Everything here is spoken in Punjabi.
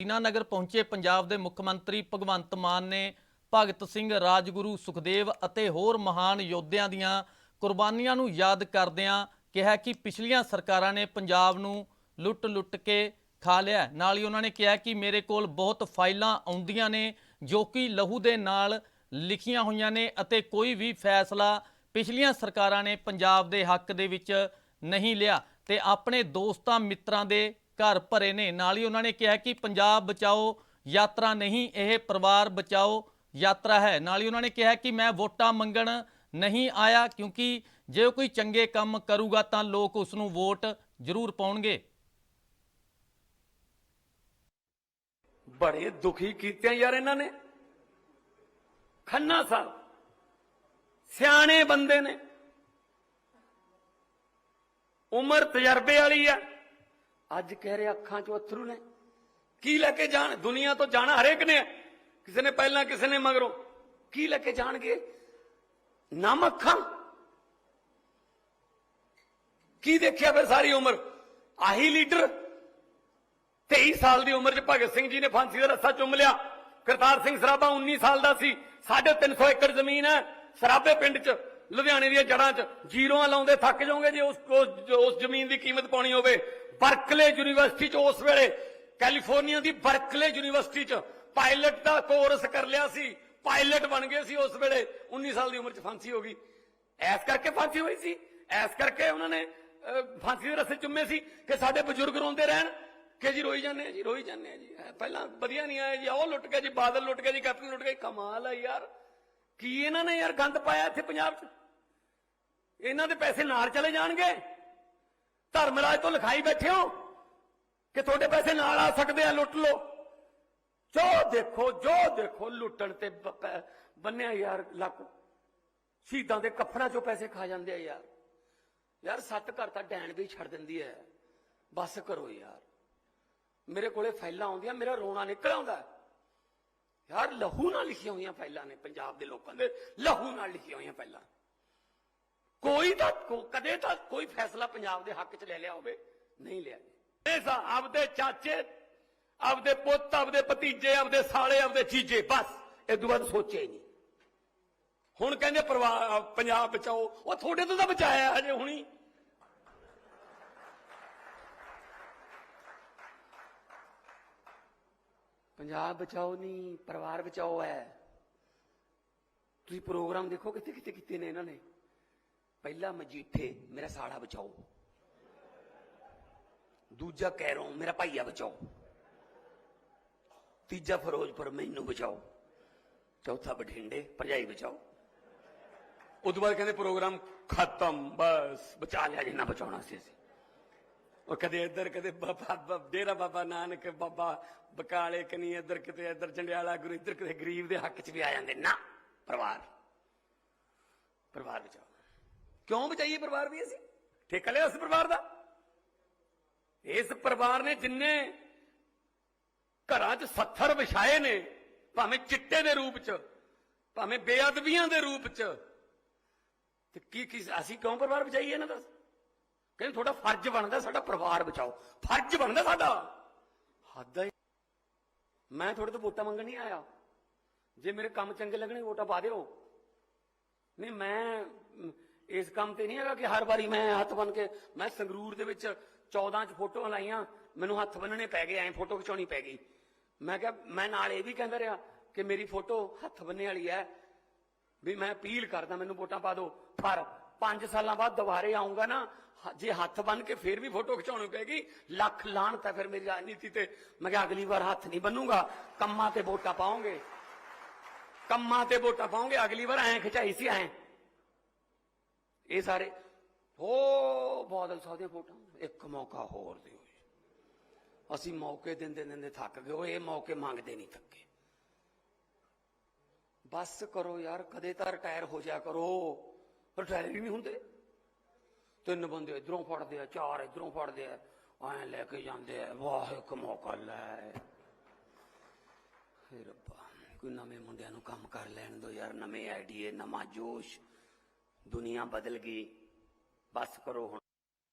ਦੀਨਾਨਗਰ ਪਹੁੰਚੇ ਪੰਜਾਬ ਦੇ ਮੁੱਖ ਮੰਤਰੀ ਭਗਵੰਤ ਮਾਨ ਨੇ ਭਗਤ ਸਿੰਘ, ਰਾਜਗੁਰੂ, ਸੁਖਦੇਵ ਅਤੇ ਹੋਰ ਮਹਾਨ ਯੋਧਿਆਂ ਦੀਆਂ ਕੁਰਬਾਨੀਆਂ ਨੂੰ ਯਾਦ ਕਰਦਿਆਂ ਕਿਹਾ ਕਿ ਪਿਛਲੀਆਂ ਸਰਕਾਰਾਂ ਨੇ ਪੰਜਾਬ ਨੂੰ ਲੁੱਟ-ਲੁੱਟ ਕੇ ਖਾ ਲਿਆ। ਨਾਲ ਹੀ ਉਹਨਾਂ ਨੇ ਕਿਹਾ ਕਿ ਮੇਰੇ ਕੋਲ ਬਹੁਤ ਫਾਈਲਾਂ ਆਉਂਦੀਆਂ ਨੇ ਜੋ ਕਿ ਲਹੂ ਦੇ ਨਾਲ ਲਿਖੀਆਂ ਹੋਈਆਂ ਨੇ ਅਤੇ ਕੋਈ ਵੀ ਫੈਸਲਾ ਪਿਛਲੀਆਂ ਸਰਕਾਰਾਂ ਨੇ ਪੰਜਾਬ ਦੇ ਹੱਕ ਦੇ ਵਿੱਚ ਨਹੀਂ ਲਿਆ ਤੇ ਆਪਣੇ ਦੋਸਤਾਂ, ਮਿੱਤਰਾਂ ਦੇ ਘਰ ਭਰੇ ਨੇ। ਨਾਲ ਹੀ ਉਹਨਾਂ ਨੇ ਕਿਹਾ ਕਿ ਪੰਜਾਬ ਬਚਾਓ, ਯਾਤਰਾ ਨਹੀਂ, ਇਹ ਪਰਿਵਾਰ ਬਚਾਓ ਯਾਤਰਾ ਹੈ। ਨਾਲ ਹੀ ਉਹਨਾਂ ਨੇ ਕਿਹਾ ਕਿ ਮੈਂ ਵੋਟਾਂ ਮੰਗਣ ਨਹੀਂ ਆਇਆ ਕਿਉਂਕਿ ਜੇ ਕੋਈ ਚੰਗੇ ਕੰਮ ਕਰੂਗਾ ਤਾਂ ਲੋਕ ਉਸ ਨੂੰ ਵੋਟ ਜ਼ਰੂਰ ਪਾਉਣਗੇ। ਬੜੇ ਦੁਖੀ ਕੀਤੇ ਯਾਰ ਇਹਨਾਂ ਨੇ। ਖੰਨਾ ਸਾਹਿਬ, ਸਿਆਣੇ ਬੰਦੇ ਨੇ। ਉਮਰ ਤਜਰਬੇ ਵਾਲੀ ਆ। ਅੱਜ ਕਹਿ ਰਿਹਾ ਅੱਖਾਂ 'ਚੋਂ ਅਥਰੂ ਨੇ। ਕੀ ਲੈ ਕੇ ਜਾਣ? ਦੁਨੀਆ ਤੋਂ ਜਾਣਾ ਹਰੇਕ ਨੇ। ਕਿਸੇ ਨੇ ਪਹਿਲਾਂ, ਕਿਸੇ ਨੇ ਮਗਰੋਂ। ਕੀ ਲੈ ਕੇ ਜਾਣਗੇ? ਨਮ ਅੱਖਾਂ। ਕੀ ਦੇਖਿਆ ਫਿਰ ਸਾਰੀ ਉਮਰ? ਆਹੀ ਲੀਡਰ। 23 ਸਾਲ ਦੀ ਉਮਰ 'ਚ ਭਗਤ ਸਿੰਘ ਜੀ ਨੇ ਫਾਂਸੀ ਦਾ ਰੱਸਾ ਚੁੰਮ ਲਿਆ। ਕਰਤਾਰ ਸਿੰਘ ਸਰਾਭਾ 19 ਸਾਲ ਦਾ ਸੀ। 350 ਏਕੜ ਜ਼ਮੀਨ ਹੈ ਸਰਾਭੇ ਪਿੰਡ 'ਚ, ਲੁਧਿਆਣੇ ਦੀਆਂ ਜੜਾਂ 'ਚ। ਜੀਰੋਆਂ ਲਾਉਂਦੇ ਥੱਕ ਜਾਓਗੇ ਜੇ ਉਸ ਉਸ- ਉਸ ਜ਼ਮੀਨ ਦੀ ਕੀਮਤ ਪਾਉਣੀ ਹੋਵੇ। ਬਰਕਲੇ ਯੂਨੀਵਰਸਿਟੀ 'ਚ ਉਸ ਵੇਲੇ, ਕੈਲੀਫੋਰਨੀਆ ਦੀ ਬਰਕਲੇ ਯੂਨੀਵਰਸਿਟੀ 'ਚ ਪਾਇਲਟ ਦਾ ਕੋਰਸ ਕਰ ਲਿਆ ਸੀ, ਪਾਇਲਟ ਬਣ ਗਏ ਸੀ ਉਸ ਵੇਲੇ 19 ਸਾਲ ਦੀ ਉਮਰ 'ਚ ਫਾਂਸੀ ਹੋ ਗਈ। ਐਸ ਕਰਕੇ ਫਾਂਸੀ ਹੋਈ ਸੀ, ਐਸ ਕਰਕੇ ਉਹਨਾਂ ਨੇ ਫਾਂਸੀ ਦੇ ਰਸੇ ਚੁੰਮੇ ਸੀ ਕਿ ਸਾਡੇ ਬਜ਼ੁਰਗ ਰੋਂਦੇ ਰਹਿਣ ਕਿ ਜੀ ਰੋਈ ਜਾਂਦੇ ਆ ਜੀ, ਰੋਈ ਜਾਂਦੇ ਆ ਜੀ। ਪਹਿਲਾਂ ਵਧੀਆ ਨਹੀਂ ਆਇਆ ਜੀ ਉਹ ਲੁੱਟ ਗਿਆ ਜੀ, ਬਾਦਲ ਲੁੱਟ ਗਿਆ ਜੀ, ਕੈਪਟਨ ਲੁੱਟ ਗਿਆ ਕਮਾਲ ਆ ਯਾਰ। ਕੀ ਇਹਨਾਂ ਨੇ ਯਾਰ ਗੰਦ ਪਾਇਆ ਇੱਥੇ ਪੰਜਾਬ 'ਚ? ਇਹਨਾਂ ਦੇ ਪੈਸੇ ਨਾਲ ਚਲੇ ਜਾਣਗੇ? ਧਰਮਰਾਜ ਤੋਂ ਲਿਖਾਈ ਬੈਠੇ ਹੋ ਕਿ ਤੁਹਾਡੇ ਪੈਸੇ ਨਾਲ ਆ ਸਕਦੇ ਆ, ਲੁੱਟ ਲਓ। ਜੋ ਦੇਖੋ ਜੋ ਦੇਖੋ, ਲੁੱਟਣ ਤੇ ਬੰਨਿਆ ਯਾਰ ਲੱਕ। ਸ਼ਹੀਦਾਂ ਦੇ ਕਫਨਾਂ ਚੋਂ ਪੈਸੇ ਖਾ ਜਾਂਦੇ ਆ ਯਾਰ। ਯਾਰ, ਸੱਤ ਘਰ ਤਾਂ ਡੈਣ ਵੀ ਛੱਡ ਦਿੰਦੀ ਹੈ ਬਸ ਕਰੋ ਯਾਰ। ਮੇਰੇ ਕੋਲੇ ਫਾਈਲਾਂ ਆਉਂਦੀਆਂ, ਮੇਰਾ ਰੋਣਾ ਨਿਕਲ ਆਉਂਦਾ। ਯਾਰ, ਲਹੂ ਨਾਲ ਲਿਖੀਆਂ ਹੋਈਆਂ ਫਾਈਲਾਂ ਨੇ ਪੰਜਾਬ ਦੇ ਲੋਕਾਂ ਦੇ। ਲਹੂ ਨਾਲ ਲਿਖੀਆਂ ਹੋਈਆਂ ਫਾਈਲਾਂ। ਕੋਈ ਤਾਂ ਕਦੇ ਤਾਂ ਕੋਈ ਫੈਸਲਾ ਪੰਜਾਬ ਦੇ ਹੱਕ 'ਚ ਲੈ ਲਿਆ ਹੋਵੇ, ਨਹੀਂ ਲਿਆ। ਜੀ ਆਪਦੇ ਚਾਚੇ, ਆਪਦੇ ਪੁੱਤ, ਆਪਦੇ ਭਤੀਜੇ, ਆਪਦੇ ਸਾਲੇ, ਆਪਦੇ ਚੀਜੇ ਬਸ, ਇਹ ਤੋਂ ਬਾਅਦ ਸੋਚਿਆ ਹੀ ਨਹੀਂ। ਹੁਣ ਕਹਿੰਦੇ ਪਰਿਵਾਰ ਪੰਜਾਬ ਬਚਾਓ। ਉਹ ਤੁਹਾਡੇ ਤੋਂ ਤਾਂ ਬਚਾਇਆ ਹਜੇ ਹੁਣੀ। ਪੰਜਾਬ ਬਚਾਓ ਨਹੀਂ, ਪਰਿਵਾਰ ਬਚਾਓ ਹੈ। ਤੁਸੀਂ ਪ੍ਰੋਗਰਾਮ ਦੇਖੋ ਕਿੱਥੇ ਕਿੱਥੇ ਕੀਤੇ ਨੇ ਇਹਨਾਂ ਨੇ। ਪਹਿਲਾ ਮਜੀਠੇ ਮੇਰਾ ਸਾੜਾ ਬਚਾਓ। ਦੂਜਾ ਕੈਰੋਂ ਮੇਰਾ ਭਾਈਆ ਬਚਾਓ। ਤੀਜਾ ਫਿਰੋਜ਼ਪੁਰ ਮੈਨੂੰ ਬਚਾਓ। ਚੌਥਾ ਬਠਿੰਡੇ, ਭਰਜਾਈ ਬਚਾਓ। ਉਸ ਬਾਅਦ ਕਹਿੰਦੇ ਪ੍ਰੋਗਰਾਮ ਖਤਮ, ਬਸ, ਬਚਾ ਲਿਆ ਜਿੰਨਾ ਬਚਾਉਣਾ ਸੀ ਅਸੀਂ। ਉਹ ਕਦੇ ਇੱਧਰ, ਕਦੇ ਬਾਬਾ- ਡੇਰਾ ਬਾਬਾ ਨਾਨਕ, ਬਾਬਾ ਬਕਾਲੇ ਕਨੀ ਇੱਧਰ ਕਿਤੇ, ਇੱਧਰ ਜੰਡਿਆਲਾ ਗੁਰੂ, ਇੱਧਰ ਕਿਤੇ ਗਰੀਬ ਦੇ ਹੱਕ 'ਚ ਵੀ ਆ ਜਾਂਦੇ। ਨਾ, ਪਰਿਵਾਰ। ਪਰਿਵਾਰ ਬਚਾਓ। ਕਿਉਂ ਬਚਾਈਏ ਪਰਿਵਾਰ ਵੀ ਅਸੀਂ? ਠੇਕਾ ਲਿਆ ਉਸ ਪਰਿਵਾਰ ਦਾ? ਇਸ ਪਰਿਵਾਰ ਨੇ ਜਿੰਨੇ ਘਰਾਂ 'ਚ ਸੱਥਰ ਵਿਛਾਏ ਨੇ, ਭਾਵੇਂ ਚਿੱਟੇ ਦੇ ਰੂਪ 'ਚ, ਭਾਵੇਂ ਬੇਅਦਬੀਆਂ ਦੇ ਰੂਪ 'ਚ, ਤੇ ਕੀ ਕੀ ਅਸੀਂ ਕਿਉਂ ਪਰਿਵਾਰ ਬਚਾਈਏ ਇਹਨਾਂ ਦਾ? ਕਹਿੰਦੇ ਤੁਹਾਡਾ ਫਰਜ਼ ਬਣਦਾ ਸਾਡਾ ਪਰਿਵਾਰ ਬਚਾਓ। ਫਰਜ਼ ਬਣਦਾ ਸਾਡਾ। ਹੱਦ ਹੈ। ਮੈਂ ਤੁਹਾਡੇ ਤੋਂ ਵੋਟਾਂ ਮੰਗਣ ਨਹੀਂ ਆਇਆ। ਜੇ ਮੇਰੇ ਕੰਮ ਚੰਗੇ ਲੱਗਣੇ ਵੋਟਾਂ ਪਾ ਦਿਓ। ਨਹੀਂ, ਮੈਂ ਇਸ ਕੰਮ ਤੇ ਨਹੀਂ ਹੈਗਾ ਕਿ ਹਰ ਵਾਰੀ ਮੈਂ ਹੱਥ ਬਨ ਕੇ, ਮੈਂ ਸੰਗਰੂਰ ਦੇ ਵਿੱਚ 14 ਚ ਫੋਟੋਆਂ ਲਾਈਆਂ, ਮੈਨੂੰ ਹੱਥ ਬੰਨਣੇ ਪੈ ਗਏ, ਐਂ ਫੋਟੋ ਖਿਚਾਉਣੀ ਪੈ ਗਈ। ਮੈਂ ਕਿਹਾ, ਮੈਂ ਨਾਲ ਇਹ ਵੀ ਕਹਿੰਦਾ ਰਿਹਾ ਕਿ ਮੇਰੀ ਫੋਟੋ ਹੱਥ ਬੰਨੇ ਵਾਲੀ ਹੈ, ਵੀ ਮੈਂ ਅਪੀਲ ਕਰਦਾ, ਮੈਨੂੰ ਵੋਟਾਂ ਪਾ ਦਿਓ। ਪਰ 5 ਸਾਲਾਂ ਬਾਅਦ ਦੁਬਾਰੇ ਆਉਂਗਾ ਨਾ ਜੇ ਹੱਥ ਬੰਨ ਕੇ ਫੇਰ ਵੀ ਫੋਟੋ ਖਿਚਾਉਣੀ ਪੈਗੀ ਲੱਖ ਲਾਹਣਤ ਹੈ ਫਿਰ ਮੇਰੀ ਰਾਜਨੀਤੀ ਤੇ, ਮੈਂ ਕਿਹਾ ਅਗਲੀ ਵਾਰ ਹੱਥ ਨਹੀਂ ਬੰਨੂਗਾ, ਕੰਮਾਂ ਤੇ ਵੋਟਾਂ ਪਾਉਂਗੇ ਕੰਮਾਂ ਤੇ ਵੋਟਾਂ ਪਾਉਂਗੇ ਅਗਲੀ ਵਾਰ ਐਂ ਖਿਚਾਈ ਸੀ, ਐਂ। ਇਹ ਸਾਰੇ ਹੋ ਬਾਦਲ ਸਾਹਿਬ ਦੀਆਂ ਫੋਟੋਆਂ, ਇੱਕ ਮੌਕਾ ਹੋਰ ਦਿਓ ਜੀ। ਅਸੀਂ ਮੌਕੇ ਦਿੰਦੇ ਦਿੰਦੇ ਥੱਕ ਗਏ, ਉਹ ਇਹ ਮੌਕੇ ਮੰਗਦੇ ਨਹੀਂ ਥੱਕੇ। ਬਸ ਕਰੋ ਯਾਰ, ਕਦੇ ਤਾਂ ਰਿਟਾਇਰ ਹੋ ਜਾ ਕਰੋ। ਰਿਟਾਇਰ ਹੀ ਨਹੀਂ ਹੁੰਦੇ। ਤਿੰਨ ਬੰਦੇ ਇਧਰੋਂ ਫੜਦੇ ਆ, ਚਾਰ ਇਧਰੋਂ ਫੜਦੇ ਆ, ਐਂ ਲੈ ਕੇ ਜਾਂਦੇ ਆ, ਵਾਹ, ਇੱਕ ਮੌਕਾ ਲੈ। ਫਿਰ ਰੱਬਾ, ਕੋਈ ਨਵੇਂ ਮੁੰਡਿਆਂ ਨੂੰ ਕੰਮ ਕਰ ਲੈਣ ਦੋ ਯਾਰ, ਨਵੇਂ ਆਈਡੀਏ, ਨਵਾਂ ਜੋਸ਼। ਦੁਨੀਆ ਬਦਲ ਗਈ। ਬਸ ਕਰੋ ਹੁਣ।